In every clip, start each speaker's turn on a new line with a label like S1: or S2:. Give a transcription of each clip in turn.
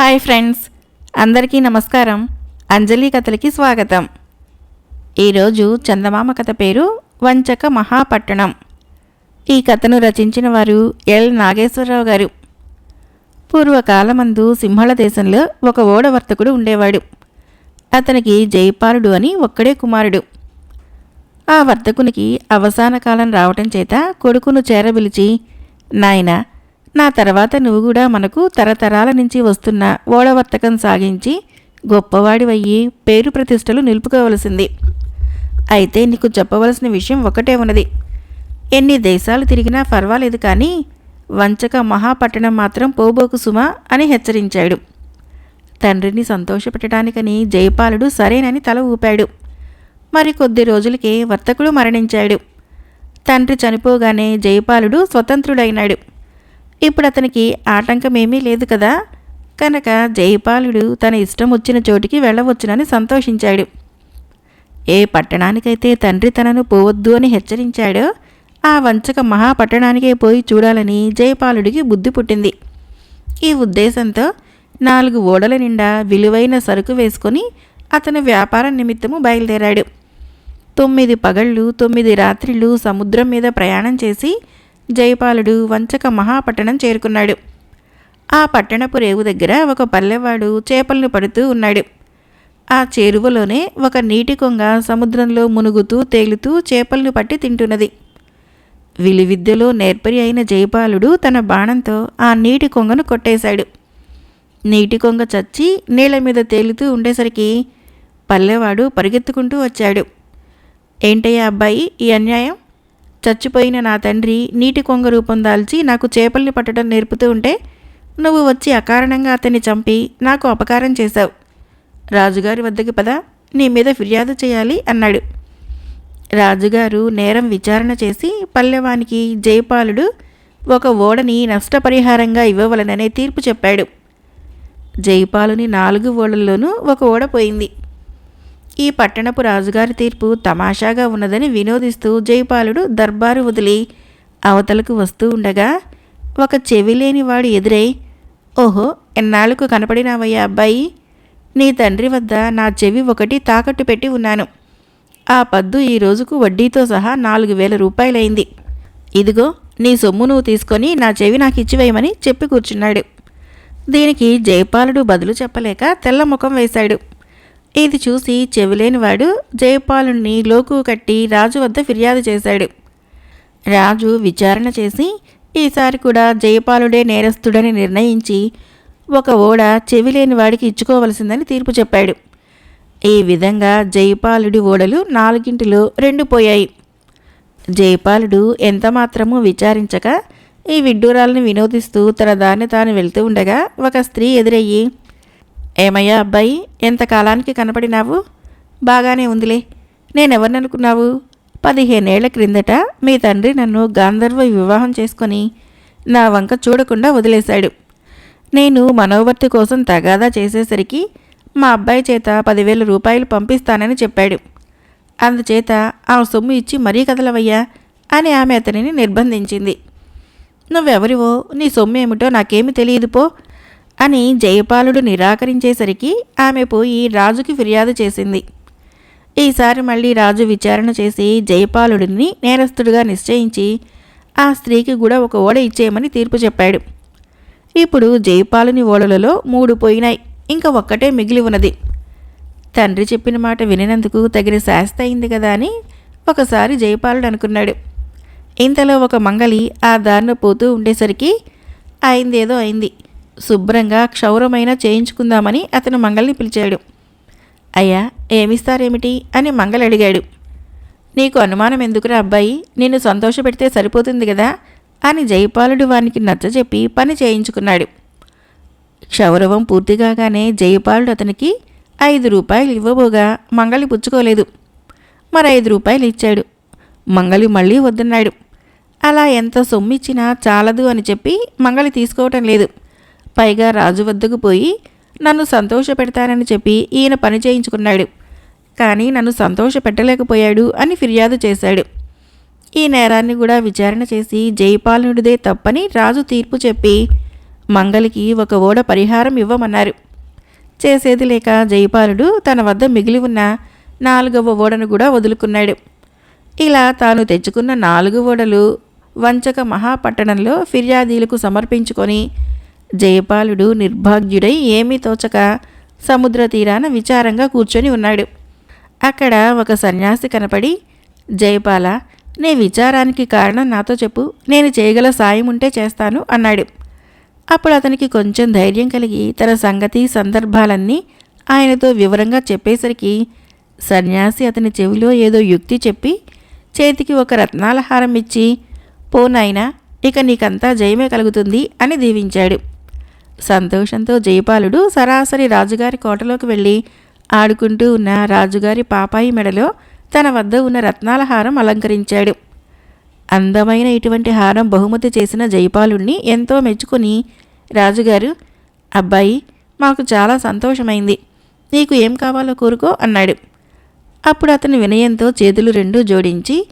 S1: Hi friends అందరికీ నమస్కారం. అంజలి కథలకి స్వాగతం. ఈరోజు చందమామ కథ పేరు వంచక మహాపట్టణం. ఈ కథను రచించిన వారు ఎల్. నాగేశ్వరరావు గారు. పూర్వకాలమందు సింహళ దేశంలో ఒక ఓడవర్తకుడు ఉండేవాడు. అతనికి జైపాలుడు అని ఒక్కడే కుమారుడు. ఆ వర్తకునికి అవసాన కాలం రావటం చేత కొడుకును చేరబిలిచి నాయనా నా తర్వాత నువ్వు కూడా మనకు తరతరాల నుంచి వస్తున్న ఓడవర్తకం సాగించి గొప్పవాడివయ్యి పేరు ప్రతిష్టలు నిలుపుకోవలసింది. అయితే నీకు చెప్పవలసిన విషయం ఒకటే ఉన్నది. ఎన్ని దేశాలు తిరిగినా పర్వాలేదు కానీ వంచక మహాపట్టణం మాత్రం పోబోకు సుమా అని హెచ్చరించాడు. తండ్రిని సంతోషపెట్టడానికని జయపాలుడు సరేనని తల ఊపాడు. మరి కొద్ది రోజులకే వర్తకుడు మరణించాడు. తండ్రి చనిపోగానే జయపాలుడు స్వతంత్రుడైనాడు. ఇప్పుడు అతనికి ఆటంకమేమీ లేదు కదా? కనుక జయపాలుడు తన ఇష్టం వచ్చిన చోటికి వెళ్ళవచ్చునని సంతోషించాడు. ఏ పట్టణానికైతే తండ్రి తనను పోవద్దు అని హెచ్చరించాడో ఆ వంచక మహాపట్టణానికే పోయి చూడాలని జయపాలుడికి బుద్ధి పుట్టింది. ఈ ఉద్దేశంతో నాలుగు ఓడల నిండా విలువైన సరుకు వేసుకొని అతను వ్యాపార నిమిత్తము బయలుదేరాడు. తొమ్మిది పగళ్ళు తొమ్మిది రాత్రిళ్ళు సముద్రం మీద ప్రయాణం చేసి జయపాలుడు వంచక మహాపట్టణం చేరుకున్నాడు. ఆ పట్టణపు రేవు దగ్గర ఒక పల్లెవాడు చేపలను పడుతూ ఉన్నాడు. ఆ చెరువులోనే ఒక నీటి కొంగ సముద్రంలో మునుగుతూ తేలుతూ చేపలను పట్టి తింటున్నది. విలువిద్యలో నేర్పరి అయిన జయపాలుడు తన బాణంతో ఆ నీటి కొంగను కొట్టేశాడు. నీటి కొంగ చచ్చి నీళ్ళ మీద తేలుతూ ఉండేసరికి పల్లెవాడు పరిగెత్తుకుంటూ వచ్చాడు. ఏంటయ్యా అబ్బాయి ఈ అన్యాయం? చచ్చిపోయిన నా తండ్రి నీటి కొంగ రూపం దాల్చి నాకు చేపల్ని పట్టడం నేర్పుతూ ఉంటే నువ్వు వచ్చి అకారణంగా అతన్ని చంపి నాకు అపకారం చేశావు. రాజుగారి వద్దకు పద నీ మీద ఫిర్యాదు చేయాలి అన్నాడు. రాజుగారు నేరం విచారణ చేసి పల్లెవానికి జయపాలుడు ఒక ఓడని నష్టపరిహారంగా ఇవ్వవలననే తీర్పు చెప్పాడు. జయపాలుని నాలుగు ఓడల్లోనూ ఒక ఓడ పోయింది. ఈ పట్టణపు రాజుగారి తీర్పు తమాషాగా ఉన్నదని వినోదిస్తూ జయపాలుడు దర్బారు వదిలి అవతలకు వస్తూ ఉండగా ఒక చెవి వాడు ఎదురై ఓహో ఎన్నాళ్ళకు కనపడినావయ్యా అబ్బాయి? నీ తండ్రి వద్ద నా చెవి ఒకటి తాకట్టు పెట్టి ఉన్నాను. ఆ పద్దు ఈ రోజుకు వడ్డీతో సహా నాలుగు వేల రూపాయలైంది. ఇదిగో నీ సొమ్ము నువ్వు తీసుకొని నా చెవి నాకు ఇచ్చివేయమని చెప్పి కూర్చున్నాడు. దీనికి జయపాలుడు బదులు చెప్పలేక తెల్ల ముఖం వేశాడు. ఇది చూసి చెవిలేనివాడు జయపాలుణ్ణి లోకు కట్టి రాజు వద్ద ఫిర్యాదు చేశాడు. రాజు విచారణ చేసి ఈసారి కూడా జయపాలుడే నేరస్తుడని నిర్ణయించి ఒక ఓడ చెవిలేని వాడికి ఇచ్చుకోవలసిందని తీర్పు చెప్పాడు. ఈ విధంగా జయపాలుడి ఓడలు నాలుగింటిలో రెండు పోయాయి. జయపాలుడు ఎంతమాత్రమూ విచారించక ఈ విడ్డూరాలను వినోదిస్తూ తన దాన్ని తాను వెళ్తూ ఉండగా ఒక స్త్రీ ఎదురయ్యి ఏమయ్యా అబ్బాయి? ఎంతకాలానికి కనపడినావు? బాగానే ఉందిలే. నేనెవరిననుకున్నావు పదిహేనేళ్ళ క్రిందట మీ తండ్రి నన్ను గాంధర్వ వివాహం చేసుకొని నా వంక చూడకుండా వదిలేశాడు. నేను మనోవర్తి కోసం తగాదా చేసేసరికి మా అబ్బాయి చేత పదివేల రూపాయలు పంపిస్తానని చెప్పాడు. అందుచేత ఆ సొమ్ము ఇచ్చి మరీ కదలవయ్యా? అని ఆమె అతనిని నిర్బంధించింది. నువ్వెవరివో నీ సొమ్ము ఏమిటో నాకేమి తెలియదు పో. అని జయపాలుడు నిరాకరించేసరికి ఆమె పోయి రాజుకి ఫిర్యాదు చేసింది. ఈసారి మళ్ళీ రాజు విచారణ చేసి జయపాలుడిని నేరస్తుడిగా నిశ్చయించి ఆ స్త్రీకి కూడా ఒక ఓడ ఇచ్చేయమని తీర్పు చెప్పాడు. ఇప్పుడు జయపాలుని ఓడలలో మూడు పోయినాయి. ఇంకా ఒక్కటే మిగిలి ఉన్నది. తండ్రి చెప్పిన మాట వినినందుకు తగిన శాస్త అయింది కదా అని ఒకసారి జయపాలుడు అనుకున్నాడు. ఇంతలో ఒక మంగలి ఆ దారిన పోతూ ఉండేసరికి అయిందేదో అయింది. శుభ్రంగా క్షౌరమైన చేయించుకుందామని అతను మంగల్ని పిలిచాడు. అయ్యా ఏమిస్తారేమిటి? అని మంగళ అడిగాడు. నీకు అనుమానం ఎందుకురా అబ్బాయి? నిన్ను సంతోషపెడితే సరిపోతుంది కదా అని జయపాలుడు వానికి నచ్చజెప్పి పని చేయించుకున్నాడు. క్షౌరవం పూర్తిగానే జయపాలుడు అతనికి ఐదు రూపాయలు ఇవ్వబోగా మంగళి పుచ్చుకోలేదు. మరి ఐదు రూపాయలు ఇచ్చాడు. మంగళి మళ్ళీ వద్దన్నాడు. అలా ఎంత సొమ్మిచ్చినా చాలదు అని చెప్పి మంగళి తీసుకోవటం లేదు. పైగా రాజు వద్దకు పోయి నన్ను సంతోషపెడతానని చెప్పి ఈయన పని చేయించుకున్నాడు. కానీ నన్ను సంతోషపెట్టలేకపోయాడు అని ఫిర్యాదు చేశాడు. ఈ నేరాన్ని కూడా విచారణ చేసి జయపాలుడిదే తప్పని రాజు తీర్పు చెప్పి మంగలికి ఒక ఓడ పరిహారం ఇవ్వమన్నారు. చేసేది లేక జైపాలుడు తన వద్ద మిగిలి ఉన్న నాలుగవ ఓడను కూడా వదులుకున్నాడు. ఇలా తాను తెచ్చుకున్న నాలుగు ఓడలు వంచక మహాపట్టణంలో ఫిర్యాదీలకు సమర్పించుకొని జయపాలుడు నిర్భాగ్యుడై ఏమీ తోచక సముద్ర తీరాన విచారంగా కూర్చొని ఉన్నాడు. అక్కడ ఒక సన్యాసి కనపడి జయపాల నీ విచారానికి కారణం నాతో చెప్పు. నేను చేయగల సాయం ఉంటే చేస్తాను అన్నాడు. అప్పుడు అతనికి కొంచెం ధైర్యం కలిగి తన సంగతి సందర్భాలన్నీ ఆయనతో వివరంగా చెప్పేసరికి సన్యాసి అతని చెవిలో ఏదో యుక్తి చెప్పి చేతికి ఒక రత్నాల హారం ఇచ్చి పోనైనా ఇక నీకంతా జయమే కలుగుతుంది అని దీవించాడు. సంతోషంతో జయపాలుడు సరాసరి రాజుగారి కోటలోకి వెళ్ళి ఆడుకుంటూ ఉన్న రాజుగారి పాపాయి మెడలో తన వద్ద ఉన్న రత్నాల హారం అలంకరించాడు. అందమైన ఇటువంటి హారం బహుమతి చేసిన జైపాలుణ్ణి ఎంతో మెచ్చుకుని రాజుగారు అబ్బాయి మాకు చాలా సంతోషమైంది. నీకు ఏం కావాలో కోరుకో అన్నాడు. అప్పుడు అతను వినయంతో చేతులు రెండూ జోడించి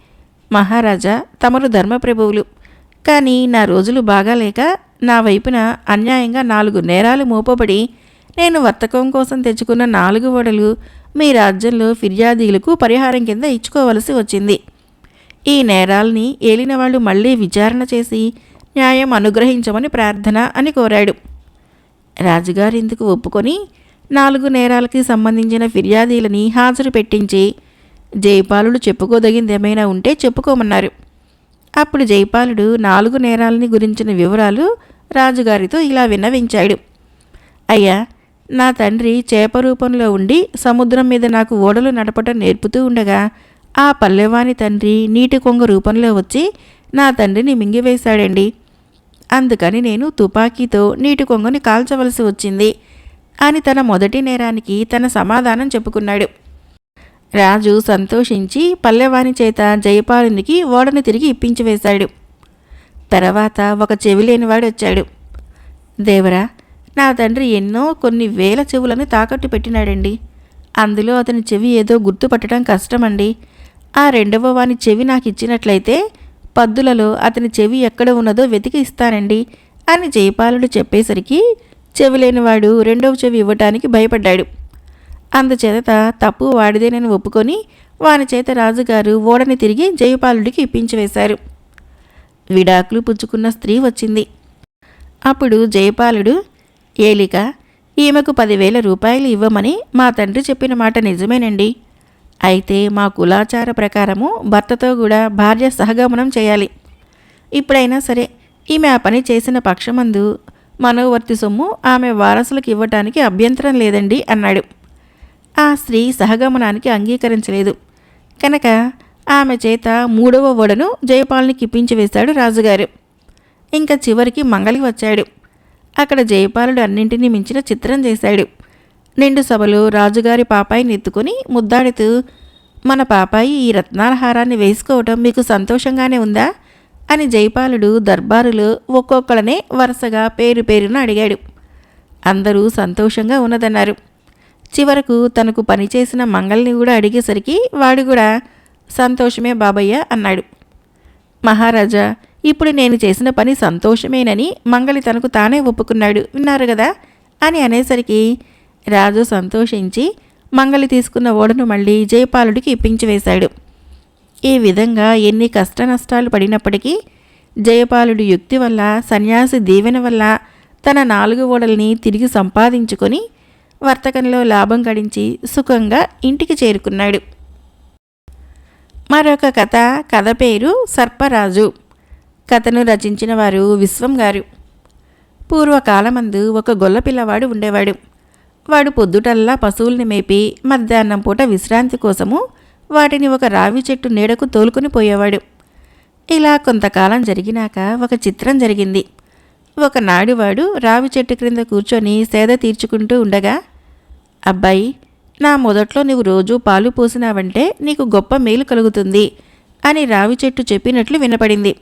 S1: మహారాజా తమరు ధర్మప్రభువులు. కానీ నా రోజులు బాగాలేక నా వైపున అన్యాయంగా నాలుగు నేరాలు మోపబడి నేను వర్తకం కోసం తెచ్చుకున్న నాలుగు ఓడలు మీ రాజ్యంలో ఫిర్యాదీలకు పరిహారం కింద ఇచ్చుకోవలసి వచ్చింది. ఈ నేరాల్ని ఏలిన వాళ్ళు మళ్ళీ విచారణ చేసి న్యాయం అనుగ్రహించమని ప్రార్థన అని కోరాడు. రాజుగారు ఇందుకు ఒప్పుకొని నాలుగు నేరాలకి సంబంధించిన ఫిర్యాదీలని హాజరు పెట్టించి జయపాలుడు చెప్పుకోదగింది ఏమైనా ఉంటే చెప్పుకోమన్నారు. అప్పుడు జైపాలుడు నాలుగు నేరాలని గురించిన వివరాలు రాజుగారితో ఇలా విన్నవించాడు. అయ్యా నా తండ్రి చేప రూపంలో ఉండి సముద్రం మీద నాకు ఓడలు నడపటం నేర్పుతూ ఉండగా ఆ పల్లెవాని తండ్రి నీటి కొంగ రూపంలో వచ్చి నా తండ్రిని మింగివేశాడండి. అందుకని నేను తుపాకీతో నీటి కొంగని కాల్చవలసి వచ్చింది అని తన మొదటి నేరానికి తన సమాధానం చెప్పుకున్నాడు. రాజు సంతోషించి పల్లెవాని చేత జయపాలునికి ఓడను తిరిగి ఇప్పించివేశాడు తర్వాత ఒక చెవి లేనివాడు వచ్చాడు. దేవరా నా తండ్రి ఎన్నో కొన్ని వేల చెవులను తాకట్టు పెట్టినాడండి. అందులో అతని చెవి ఏదో గుర్తుపట్టడం కష్టమండి. ఆ రెండవ వాని చెవి నాకు ఇచ్చినట్లయితే పద్దులలో అతని చెవి ఎక్కడ ఉన్నదో వెతికి ఇస్తానండి అని జయపాలుడు చెప్పేసరికి చెవి లేనివాడు రెండవ చెవి ఇవ్వటానికి భయపడ్డాడు. అందుచేత తప్పు వాడిదేనని ఒప్పుకొని వాని చేత రాజుగారు ఓడని తిరిగి జయపాలుడికి ఇప్పించివేశారు. విడాకులు పుచ్చుకున్న స్త్రీ వచ్చింది. అప్పుడు జయపాలుడు ఏలిక ఈమెకు పదివేల రూపాయలు ఇవ్వమని మా తండ్రి చెప్పిన మాట నిజమేనండి. అయితే మా కులాచార ప్రకారము భర్తతో కూడా భార్య సహగమనం చేయాలి. ఇప్పుడైనా సరే ఈమె ఆ పని చేసిన పక్షమందు మనోవర్తి సొమ్ము ఆమె వారసులకు ఇవ్వటానికి అభ్యంతరం లేదండి అన్నాడు. ఆ స్త్రీ సహగమనానికి అంగీకరించలేదు. కనుక ఆమె చేత మూడవ ఓడను జయపాల్నికి ఇప్పించి వేశాడు రాజుగారు. ఇంకా చివరికి మంగళి వచ్చాడు. అక్కడ జయపాలుడు అన్నింటినీ మించిన చిత్రం చేశాడు. నిండు సభలో రాజుగారి పాపాయిని ఎత్తుకొని ముద్దాడుతూ మన పాపాయి ఈ రత్నాల హారాన్ని వేసుకోవటం మీకు సంతోషంగానే ఉందా? అని జైపాలుడు దర్బారులో ఒక్కొక్కళ్ళనే వరుసగా పేరు పేరున అడిగాడు. అందరూ సంతోషంగా ఉన్నదన్నారు. చివరకు తనకు పనిచేసిన మంగల్ని కూడా అడిగేసరికి వాడు కూడా సంతోషమే బాబయ్య అన్నాడు. మహారాజా ఇప్పుడు నేను చేసిన పని సంతోషమేనని మంగలి తనకు తానే ఒప్పుకున్నాడు విన్నారు కదా అని అనేసరికి రాజు సంతోషించి మంగలి తీసుకున్న ఓడను మళ్ళీ జయపాలుడికి ఇప్పించివేశాడు ఈ విధంగా ఎన్ని కష్ట నష్టాలు పడినప్పటికీ జయపాలుడి యుక్తి వల్ల సన్యాసి దీవెన వల్ల తన నాలుగు ఓడల్ని తిరిగి సంపాదించుకొని వర్తకంలో లాభం గడించి సుఖంగా ఇంటికి చేరుకున్నాడు. మరొక కథ కథ పేరు సర్పరాజు. కథను రచించిన వారు విశ్వం గారు. పూర్వకాలమందు ఒక గొల్ల పిల్లవాడు ఉండేవాడు. వాడు పొద్దుటల్లా పశువుల్ని మేపి మధ్యాహ్నం పూట విశ్రాంతి కోసము వాటిని ఒక రావి చెట్టు నీడకు తోలుకొని పోయేవాడు. ఇలా కొంతకాలం జరిగినాక ఒక చిత్రం జరిగింది. ఒకనాడు వాడు రావి చెట్టు క్రింద కూర్చొని సేద తీర్చుకుంటూ ఉండగా అబ్బాయి నా మొదట్లో నువ్వు రోజూ పాలు పోసినావంటే నీకు గొప్ప మేలు కలుగుతుంది అని రావి చెట్టు చెప్పినట్లు వినపడింది.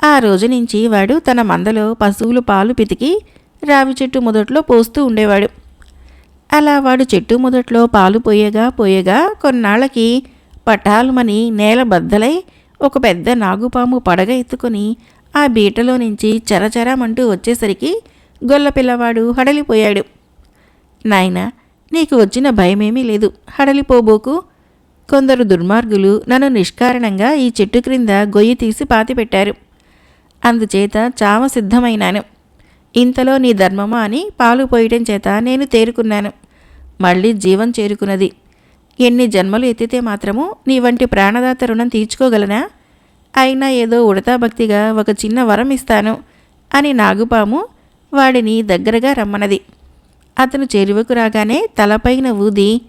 S1: ఆ రోజు నుంచి వాడు తన మందలో పశువులు పాలు పితికి రావి చెట్టు మొదట్లో పోస్తూ ఉండేవాడు. అలా వాడు చెట్టు మొదట్లో పాలు పోయగా పోయగా కొన్నాళ్ళకి పటాలుమని నేల బద్దలై ఒక పెద్ద నాగుపాము పడగ ఎత్తుకొని ఆ బీటలో నుంచి చరచరమంటూ వచ్చేసరికి గొల్ల పిల్లవాడు హడలిపోయాడు. నాయనా నీకు వచ్చిన భయమేమీ లేదు. హడలిపోబోకు. కొందరు దుర్మార్గులు నన్ను నిష్కారణంగా ఈ చెట్టు క్రింద గొయ్యి తీసి పాతిపెట్టారు. అందుచేత చావ సిద్ధమైనాను. ఇంతలో నీ ధర్మమా అని పాలు పోయటం చేత నేను తేరుకున్నాను. మళ్ళీ జీవం చేరుకున్నది. ఎన్ని జన్మలు ఎత్తితే మాత్రము నీ వంటి ప్రాణదాత రుణం తీర్చుకోగలనా? అయినా ఏదో ఉడతాభక్తిగా ఒక చిన్న వరం ఇస్తాను అని నాగుపాము వాడిని దగ్గరగా రమ్మనది అతను చెరువుకు రాగానే తలపైన ఊది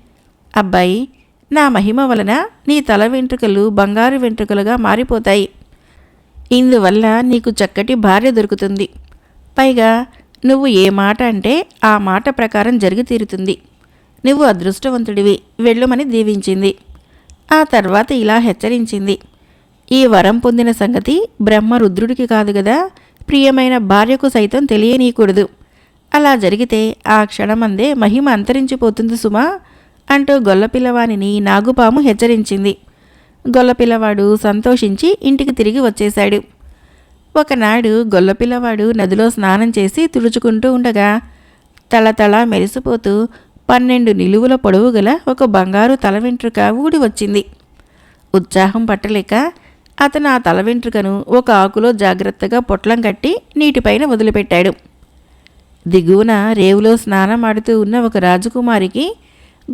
S1: అబ్బాయి నా మహిమ వలన నీ తల వెంట్రుకలు బంగారు వెంట్రుకలుగా మారిపోతాయి. ఇందువల్ల నీకు చక్కటి భార్య దొరుకుతుంది. పైగా నువ్వు ఏ మాట అంటే ఆ మాట ప్రకారం జరిగి తీరుతుంది. నువ్వు అదృష్టవంతుడివి వెళ్ళమని దీవించింది. ఆ తర్వాత ఇలా హెచ్చరించింది. ఈ వరం పొందిన సంగతి బ్రహ్మ రుద్రుడికి కాదు కదా ప్రియమైన భార్యకు సైతం తెలియనీయకూడదు అలా జరిగితే ఆ క్షణమందే మహిమ అంతరించిపోతుంది సుమా అంటూ గొల్లపిల్లవానిని నాగుపాము హెచ్చరించింది. గొల్లపిల్లవాడు సంతోషించి ఇంటికి తిరిగి వచ్చేశాడు. ఒకనాడు గొల్లపిల్లవాడు నదిలో స్నానం చేసి తుడుచుకుంటూ ఉండగా తళతళ మెరిసిపోతూ పన్నెండు నిలువుల పొడవు గల ఒక బంగారు తల వెంట్రుక ఊడి వచ్చింది. ఉత్సాహం పట్టలేక అతను ఆ తల వెంట్రుకను ఒక ఆకులో జాగ్రత్తగా పొట్లం కట్టి నీటిపైన వదిలిపెట్టాడు. దిగువన రేవులో స్నానమాడుతూ ఉన్న ఒక రాజకుమారికి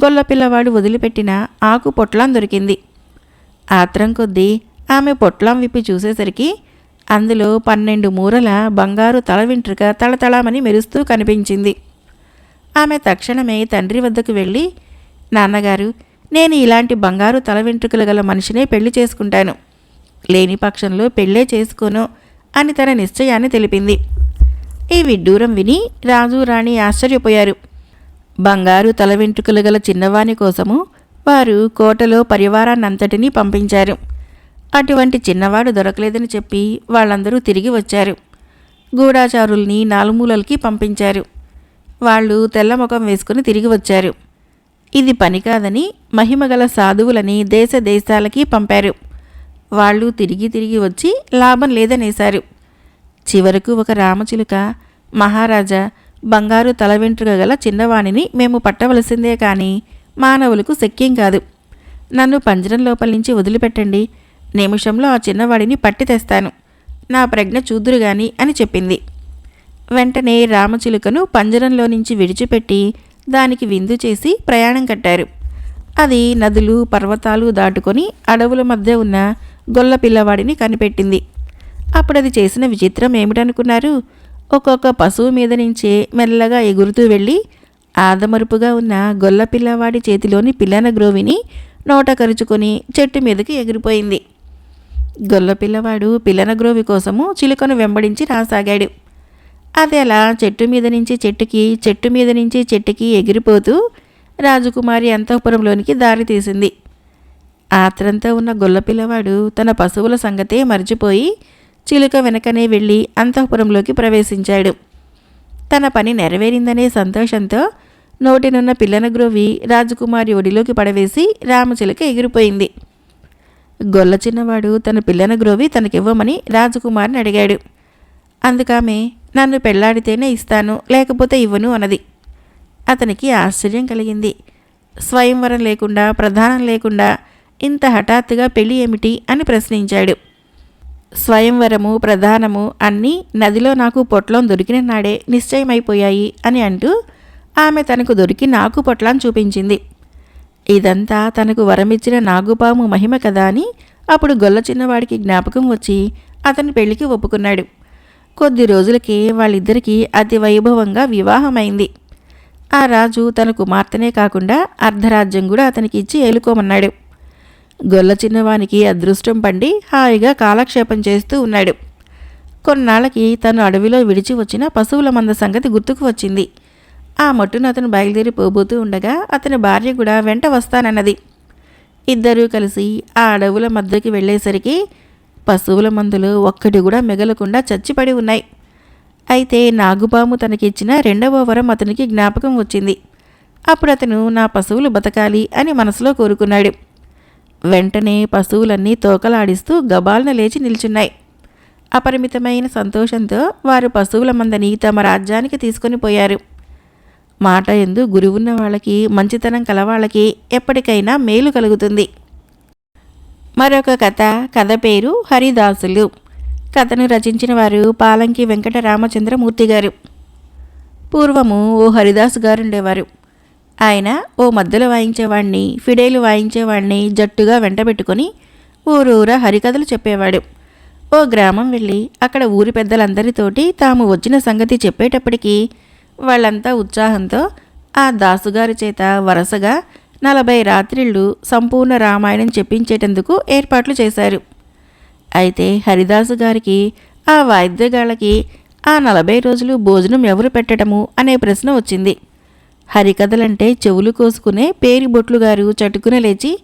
S1: గొల్లపిల్లవాడు వదిలిపెట్టిన ఆకు పొట్లం దొరికింది. ఆత్రం కొద్దీ ఆమె పొట్లం విప్పి చూసేసరికి అందులో పన్నెండు మూరల బంగారు తల వెంట్రుక తళతళమని మెరుస్తూ కనిపించింది. ఆమె తక్షణమే తండ్రి వద్దకు వెళ్ళి నాన్నగారు నేను ఇలాంటి బంగారు తల వెంట్రుకలు గల మనిషినే పెళ్ళి చేసుకుంటాను. లేని పక్షంలో పెళ్ళే చేసుకోను అని తన నిశ్చయాన్ని తెలిపింది. ఈ విడ్డూరం విని రాజు రాణి ఆశ్చర్యపోయారు. బంగారు తల వెంట్రుకలు గల చిన్నవాని కోసము వారు కోటలో పరివారాన్నంతటినీ పంపించారు. అటువంటి చిన్నవాడు దొరకలేదని చెప్పి వాళ్ళందరూ తిరిగి వచ్చారు. గూఢాచారుల్ని నాలుమూలలకి పంపించారు. వాళ్ళు తెల్ల ముఖం వేసుకుని తిరిగి వచ్చారు. ఇది పని కాదని మహిమగల సాధువులని దేశ దేశాలకి పంపారు. వాళ్ళు తిరిగి తిరిగి వచ్చి లాభం లేదనేశారు. చివరకు ఒక రామచిలుక మహారాజా బంగారు తల వెంట్రుక గల చిన్నవాణిని మేము పట్టవలసిందే కానీ మానవులకు శక్యం కాదు. నన్ను పంజరం లోపల నుంచి వదిలిపెట్టండి. నిమిషంలో ఆ చిన్నవాడిని పట్టి తెస్తాను నా ప్రజ్ఞ చూదురు గాని అని చెప్పింది. వెంటనే రామచిలుకను పంజరంలో నుంచి విడిచిపెట్టి దానికి విందు చేసి ప్రయాణం కట్టారు. అది నదులు పర్వతాలు దాటుకొని అడవుల మధ్య ఉన్న గొల్ల పిల్లవాడిని కనిపెట్టింది. అప్పుడు అది చేసిన విచిత్రం ఏమిటనుకున్నారు? ఒక్కొక్క పశువు మీద నుంచే మెల్లగా ఎగురుతూ వెళ్ళి ఆదమరుపుగా ఉన్న గొల్ల పిల్లవాడి చేతిలోని పిల్లన గ్రోవిని నోట కరుచుకొని చెట్టు మీదకి ఎగిరిపోయింది. గొల్ల పిల్లవాడు పిల్లన గ్రోవి కోసము చిలుకను వెంబడించి రాసాగాడు. అది అలా చెట్టు మీద నుంచి చెట్టుకి చెట్టు మీద నుంచి చెట్టుకి ఎగిరిపోతూ రాజకుమారి అంతఃపురంలోనికి దారి తీసింది. ఆత్రంతో ఉన్న గొల్ల పిల్లవాడు తన పశువుల సంగతే మర్చిపోయి చిలుక వెనకనే వెళ్ళి అంతఃపురంలోకి ప్రవేశించాడు. తన పని నెరవేరిందనే సంతోషంతో నోటినున్న పిల్లన గ్రోవి రాజకుమారి ఒడిలోకి పడవేసి రామచిలుక ఎగిరిపోయింది. గొల్ల చిన్నవాడు తన పిల్లన గ్రోవి తనకివ్వమని రాజకుమారిని అడిగాడు. అందుకామె నన్ను పెళ్ళాడితేనే ఇస్తాను లేకపోతే ఇవ్వను అన్నది. అతనికి ఆశ్చర్యం కలిగింది. స్వయంవరం లేకుండా ప్రధానం లేకుండా ఇంత హఠాత్తుగా పెళ్ళి ఏమిటి? అని ప్రశ్నించాడు. స్వయంవరము ప్రధానము అన్నీ నదిలో నాకు పొట్లం దొరికిన నాడే నిశ్చయమైపోయాయి అని అంటూ ఆమె తనకు దొరికి నాకు పొట్లం చూపించింది. ఇదంతా తనకు వరమిచ్చిన నాగుపాము మహిమ కదా అని అప్పుడు గొల్ల చిన్నవాడికి జ్ఞాపకం వచ్చి అతని పెళ్ళికి ఒప్పుకున్నాడు. కొద్ది రోజులకి వాళ్ళిద్దరికీ అతి వైభవంగా వివాహమైంది. ఆ రాజు తన కుమార్తెనే కాకుండా అర్ధరాజ్యం కూడా అతనికి ఇచ్చి ఏలుకోమన్నాడు. గొల్ల చిన్నవానికి అదృష్టం పండి హాయిగా కాలక్షేపం చేస్తూ ఉన్నాడు. కొన్నాళ్ళకి తను అడవిలో విడిచి వచ్చిన పశువుల మంద సంగతి గుర్తుకు వచ్చింది. ఆ మట్టును అతను బయలుదేరి పోబోతూ ఉండగా అతని భార్య కూడా వెంట వస్తానన్నది. ఇద్దరూ కలిసి ఆ అడవుల మధ్యకి వెళ్ళేసరికి పశువుల మందులు ఒక్కటి కూడా మిగలకుండా చచ్చిపడి ఉన్నాయి. అయితే నాగుపాము తనకిచ్చిన రెండవ వరం అతనికి జ్ఞాపకం వచ్చింది. అప్పుడు అతను నా పశువులు బతకాలి అని మనసులో కోరుకున్నాడు. వెంటనే పశువులన్నీ తోకలాడిస్తూ గబాల్న లేచి నిల్చున్నాయి. అపరిమితమైన సంతోషంతో వారు పశువుల మందని తమ రాజ్యానికి తీసుకొని పోయారు. మాట ఎందు గురువున్న వాళ్ళకి మంచితనం కలవాళ్ళకి ఎప్పటికైనా మేలు కలుగుతుంది. మరొక కథ కథ పేరు హరిదాసులు. కథను రచించిన వారు పాలంకి వెంకట రామచంద్రమూర్తి గారు. పూర్వము ఓ హరిదాసు గారు ఉండేవారు ఆయన ఓ మధ్యలో వాయించేవాడిని ఫిడేలు వాయించేవాడిని జట్టుగా వెంటబెట్టుకొని ఊరూరా హరికథలు చెప్పేవాడు. ఓ గ్రామం వెళ్ళి అక్కడ ఊరి పెద్దలందరితోటి తాము వచ్చిన సంగతి చెప్పేటప్పటికీ వాళ్ళంతా ఉత్సాహంతో ఆ దాసుగారి చేత వరుసగా నలభై రాత్రిళ్ళు సంపూర్ణ రామాయణం చెప్పించేటందుకు ఏర్పాట్లు చేశారు. అయితే హరిదాసు గారికి ఆ వాయిద్యగాళ్ళకి ఆ నలభై రోజులు భోజనం ఎవరు పెట్టడము అనే ప్రశ్న వచ్చింది. హరికథలంటే చెవులు కోసుకునే పేరి బొట్లు గారు చటుకున లేచి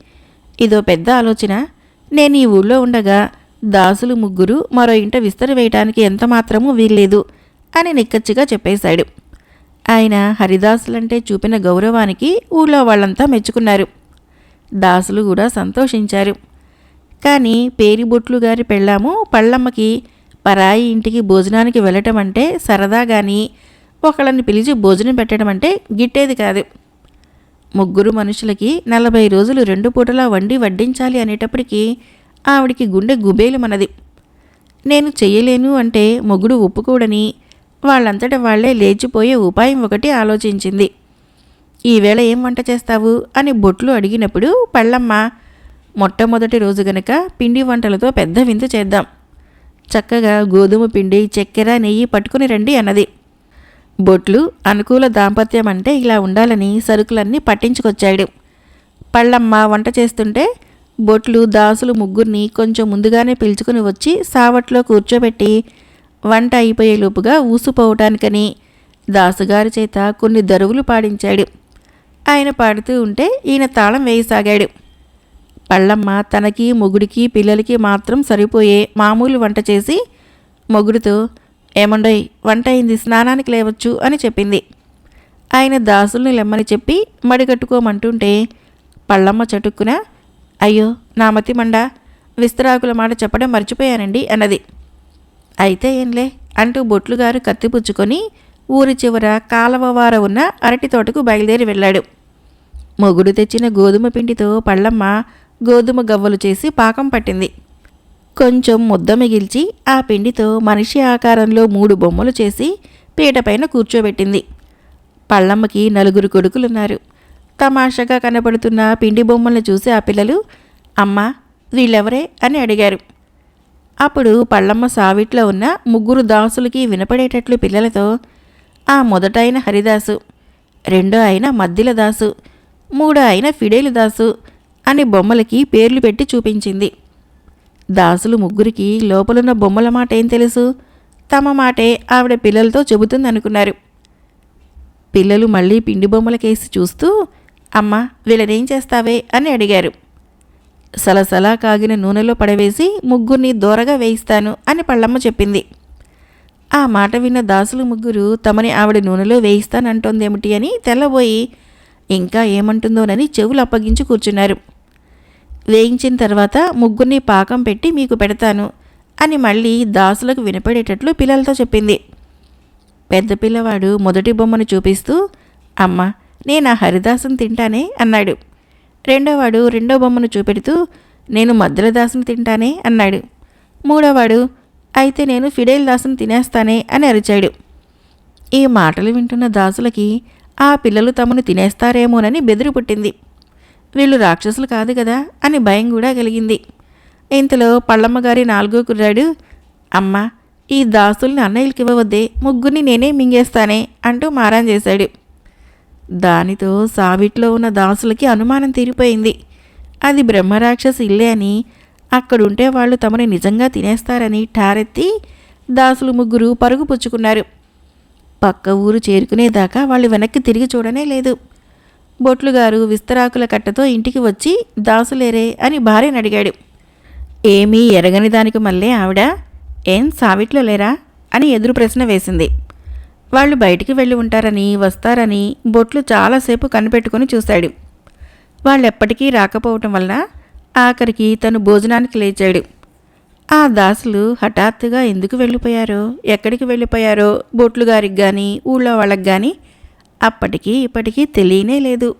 S1: ఇదో పెద్ద ఆలోచన. నేను ఈ ఊళ్ళో ఉండగా దాసులు ముగ్గురు మరో ఇంట విస్తర వేయటానికి ఎంత మాత్రమూ వీల్లేదు అని నిక్కచ్చిగా చెప్పేశాడు. ఆయన హరిదాసులంటే చూపిన గౌరవానికి ఊళ్ళో వాళ్ళంతా మెచ్చుకున్నారు. దాసులు కూడా సంతోషించారు. కానీ పేరిబొట్లు గారి పెళ్ళాము పళ్ళమ్మకి పరాయి ఇంటికి భోజనానికి వెళ్ళటం అంటే సరదా కానీ ఒకళ్ళని పిలిచి భోజనం పెట్టడం అంటే గిట్టేది కాదు. ముగ్గురు మనుషులకి నలభై రోజులు రెండు పూటలా వండి వడ్డించాలి అనేటప్పటికీ ఆవిడికి గుండె గుబేలు మనది. నేను చెయ్యలేను అంటే మొగుడు ఒప్పుకోడని వాళ్ళంతట వాళ్ళే లేచిపోయే ఉపాయం ఒకటి ఆలోచించింది. ఈవేళ ఏం వంట చేస్తావు? అని బొట్లు అడిగినప్పుడు పళ్ళమ్మ మొట్టమొదటి రోజు గనక పిండి వంటలతో పెద్ద విందు చేద్దాం. చక్కగా గోధుమ పిండి చక్కెర నెయ్యి పట్టుకుని రండి అన్నది. బొట్లు అనుకూల దాంపత్యం అంటే ఇలా ఉండాలని సరుకులన్నీ పట్టించుకొచ్చాడు. పళ్ళమ్మ వంట చేస్తుంటే బొట్లు దాసులు ముగ్గురిని కొంచెం ముందుగానే పిలుచుకుని వచ్చి సావట్లో కూర్చోబెట్టి వంట అయిపోయేలోపుగా ఊసిపోవటానికని దాసుగారి చేత కొన్ని దరువులు పాడించాడు. ఆయన పాడుతూ ఉంటే ఈయన తాళం వేయసాగాడు. పళ్ళమ్మ తనకి మొగుడికి పిల్లలకి మాత్రం సరిపోయే మామూలు వంట చేసి మొగుడితో ఏమండోయ్ వంట అయింది స్నానానికి లేవచ్చు అని చెప్పింది. ఆయన దాసుల్ని లెమ్మని చెప్పి మడిగట్టుకోమంటుంటే పళ్ళమ్మ చటుక్కున అయ్యో నా మతి మండ విస్తరాకుల మాట చెప్పడం మర్చిపోయానండి అన్నది. అయితే ఏంలే అంటూ బొట్లుగారు కత్తిపుచ్చుకొని ఊరి చివర కాలవవార ఉన్న అరటి తోటకు బయలుదేరి వెళ్ళాడు. మొగుడు తెచ్చిన గోధుమ పిండితో పళ్ళమ్మ గోధుమ గవ్వలు చేసి పాకం పట్టింది. కొంచెం ముద్ద మిగిల్చి ఆ పిండితో మనిషి ఆకారంలో మూడు బొమ్మలు చేసి పీటపైన కూర్చోబెట్టింది. పళ్ళమ్మకి నలుగురు కొడుకులున్నారు. తమాషగా కనపడుతున్న పిండి బొమ్మల్ని చూసి ఆ పిల్లలు అమ్మ వీళ్ళెవరే? అని అడిగారు. అప్పుడు పళ్ళమ్మ సావిట్లో ఉన్న ముగ్గురు దాసులకి వినపడేటట్లు పిల్లలతో ఆ మొదటైన హరిదాసు రెండో అయిన మద్దిల దాసు మూడో అయిన ఫిడేలు దాసు అని బొమ్మలకి పేర్లు పెట్టి చూపించింది. దాసులు ముగ్గురికి లోపలున్న బొమ్మల మాట ఏం తెలుసు? తమ మాటే ఆవిడ పిల్లలతో చెబుతుందనుకున్నారు. పిల్లలు మళ్ళీ పిండి బొమ్మలకేసి చూస్తూ అమ్మ వీళ్ళనేం చేస్తావే? అని అడిగారు. సలసలా కాగిన నూనెలో పడవేసి ముగ్గురిని దూరగా వేయిస్తాను అని పళ్ళమ్మ చెప్పింది. ఆ మాట విన్న దాసులు ముగ్గురు తమని ఆవిడ నూనెలో వేయిస్తానంటోందేమిటి? అని తెల్లబోయి ఇంకా ఏమంటుందోనని చెవులు అప్పగించి కూర్చున్నారు. వేయించిన తర్వాత ముగ్గురిని పాకం పెట్టి మీకు పెడతాను అని మళ్ళీ దాసులకు వినపడేటట్లు పిల్లలతో చెప్పింది. పెద్ద పిల్లవాడు మొదటి బొమ్మను చూపిస్తూ అమ్మ నేను ఆ హరిదాసును తింటానే అన్నాడు. రెండోవాడు రెండో బొమ్మను చూపెడుతూ నేను మద్దెల తింటానే అన్నాడు. మూడోవాడు అయితే నేను ఫిడేల్ దాసును తినేస్తానే అని అరిచాడు. ఈ మాటలు వింటున్న దాసులకి ఆ పిల్లలు తమను తినేస్తారేమోనని బెదిరి పుట్టింది. వీళ్ళు రాక్షసులు కాదు కదా అని భయం కూడా కలిగింది. ఇంతలో పళ్ళమ్మగారి నాలుగో కుర్రాడు అమ్మ ఈ దాసుల్ని అన్నయ్యలకి ఇవ్వవద్దే ముగ్గురిని నేనే మింగేస్తానే అంటూ మారాన్ చేశాడు. దానితో సావిట్లో ఉన్న దాసులకి అనుమానం తీరిపోయింది. అది బ్రహ్మరాక్షసు ఇల్లే అని అక్కడుంటే వాళ్ళు తమని నిజంగా తినేస్తారని ఠారెత్తి దాసులు ముగ్గురు పరుగు పుచ్చుకున్నారు. పక్క ఊరు చేరుకునేదాకా వాళ్ళు వెనక్కి తిరిగి చూడనే లేదు. బొట్లుగారు విస్తరాకుల కట్టతో ఇంటికి వచ్చి దాసులేరే అని భార్యను అడిగాడు. ఏమీ ఎరగని దానికి మళ్ళీ ఆవిడ? ఏం సావిట్లో లేరా? అని ఎదురు ప్రశ్న వేసింది. వాళ్ళు బయటికి వెళ్ళి ఉంటారని వస్తారని బొట్లు చాలాసేపు కనిపెట్టుకుని చూశాడు. వాళ్ళెప్పటికీ రాకపోవటం వలన ఆఖరికి తను భోజనానికి లేచాడు. ఆ దాసులు హఠాత్తుగా ఎందుకు వెళ్ళిపోయారో ఎక్కడికి వెళ్ళిపోయారో బొట్లు గారికి కానీ ఊళ్ళో వాళ్ళకి కానీ అప్పటికీ ఇప్పటికీ తెలియనే లేదు.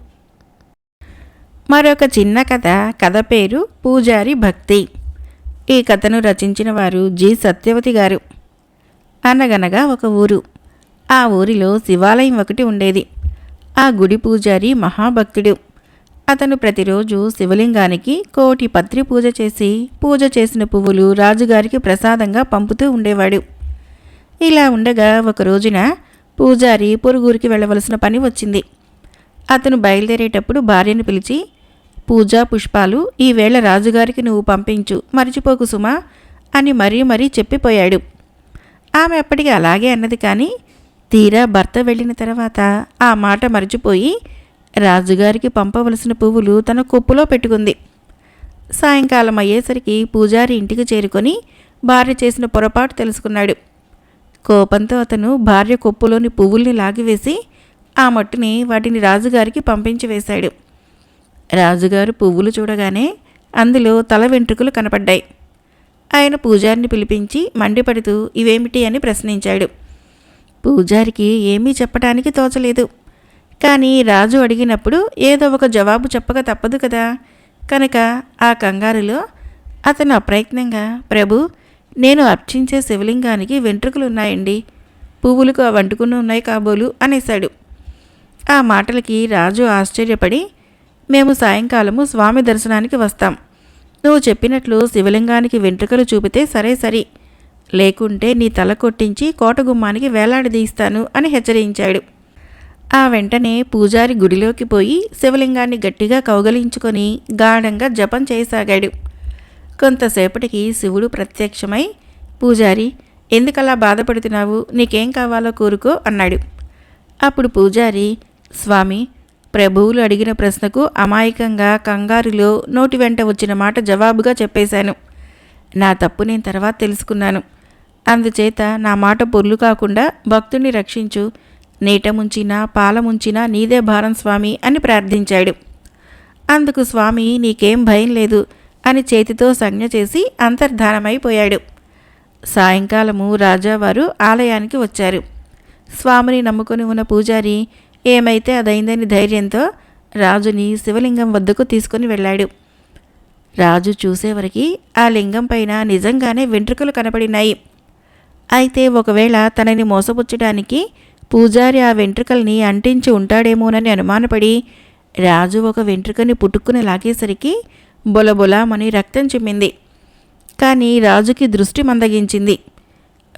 S1: మరొక చిన్న కథ కథ పేరు పూజారి భక్తి. ఈ కథను రచించిన వారు జి. సత్యవతి గారు. అనగనగా ఒక ఊరు. ఆ ఊరిలో శివాలయం ఒకటి ఉండేది. ఆ గుడి పూజారి మహాభక్తుడు. అతను ప్రతిరోజు శివలింగానికి కోటి పత్రి పూజ చేసి పూజ చేసిన పువ్వులు రాజుగారికి ప్రసాదంగా పంపుతూ ఉండేవాడు. ఇలా ఉండగా ఒక రోజున పూజారి పొరుగురికి వెళ్ళవలసిన పని వచ్చింది. అతను బయలుదేరేటప్పుడు భార్యను పిలిచి పూజా పుష్పాలు ఈవేళ రాజుగారికి నువ్వు పంపించు మరిచిపోకు సుమా అని మరీ మరీ చెప్పిపోయాడు. ఆమె అప్పటికి అలాగే అన్నది కానీ తీరా భర్త వెళ్ళిన తర్వాత ఆ మాట మరిచిపోయి రాజుగారికి పంపవలసిన పువ్వులు తన కొప్పులో పెట్టుకుంది. సాయంకాలం అయ్యేసరికి పూజారి ఇంటికి చేరుకొని భార్య చేసిన పొరపాటు తెలుసుకున్నాడు. కోపంతో అతను భార్య కొప్పులోని పువ్వుల్ని లాగివేసి ఆ మట్టిని వాటిని రాజుగారికి పంపించి వేశాడు. రాజుగారు పువ్వులు చూడగానే అందులో తల వెంట్రుకలు కనపడ్డాయి. ఆయన పూజారిని పిలిపించి మండిపడుతూ ఇవేమిటి అని ప్రశ్నించాడు. పూజారికి ఏమీ చెప్పడానికి తోచలేదు. కానీ రాజు అడిగినప్పుడు ఏదో ఒక జవాబు చెప్పక తప్పదు కదా. కనుక ఆ కంగారులో అతను అప్రయత్నంగా ప్రభు నేను అర్చించే శివలింగానికి వెంట్రుకలు ఉన్నాయండి పువ్వులకు వంటుకుని ఉన్నాయి కాబోలు అనేశాడు. ఆ మాటలకి రాజు ఆశ్చర్యపడి మేము సాయంకాలము స్వామి దర్శనానికి వస్తాం. నువ్వు చెప్పినట్లు శివలింగానికి వెంట్రుకలు చూపితే సరే సరి. లేకుంటే నీ తల కొట్టించి కోటగుమ్మానికి వేలాడదీస్తాను అని హెచ్చరించాడు. ఆ వెంటనే పూజారి గుడిలోకి పోయి శివలింగాన్ని గట్టిగా కౌగలించుకొని గాఢంగా జపం చేయసాగాడు. కొంతసేపటికి శివుడు ప్రత్యక్షమై పూజారి ఎందుకలా బాధపడుతున్నావు? నీకేం కావాలో కోరుకో అన్నాడు. అప్పుడు పూజారి స్వామి ప్రభువులు అడిగిన ప్రశ్నకు అమాయకంగా కంగారులో నోటి వెంట వచ్చిన మాట జవాబుగా చెప్పేశాను. నా తప్పు నేను తర్వాత తెలుసుకున్నాను. అందుచేత నా మాట పొర్లు కాకుండా భక్తుణ్ణి రక్షించు. నీట ముంచినా పాల ముంచినా నీదే భారం స్వామి అని ప్రార్థించాడు. అందుకు స్వామి నీకేం భయం లేదు. అని చేతితో సంజ్ఞ చేసి అంతర్ధానమైపోయాడు. సాయంకాలము రాజావారు ఆలయానికి వచ్చారు. స్వామిని నమ్ముకొని ఉన్న పూజారి ఏమైతే అదైందని ధైర్యంతో రాజుని శివలింగం వద్దకు తీసుకుని వెళ్ళాడు. రాజు చూసేవరికి ఆ లింగం పైన నిజంగానే వెంట్రుకలు కనపడినాయి. అయితే ఒకవేళ తనని మోసపుచ్చడానికి పూజారి ఆ వెంట్రుకల్ని అంటించి ఉంటాడేమోనని అనుమానపడి రాజు ఒక వెంట్రుకని పుట్టుకుని లాగేసరికి బొలబొలామని రక్తం చిమ్మింది. కానీ రాజుకి దృష్టి మందగించింది.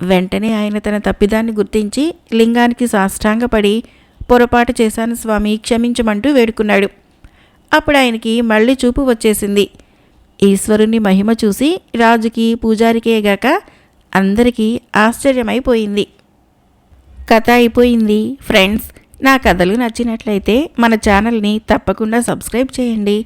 S1: వెంటనే ఆయన తన తప్పిదాన్ని గుర్తించి లింగానికి సాష్టాంగపడి పొరపాటు చేశాను స్వామి క్షమించమంటూ వేడుకున్నాడు. అప్పుడు ఆయనకి మళ్ళీ చూపు వచ్చేసింది. ఈశ్వరుని మహిమ చూసి రాజుకి పూజారికేగాక అందరికీ ఆశ్చర్యమైపోయింది. కథ అయిపోయింది. ఫ్రెండ్స్ నా కథలు నచ్చినట్లయితే మన ఛానల్ని తప్పకుండా సబ్స్క్రైబ్ చేయండి.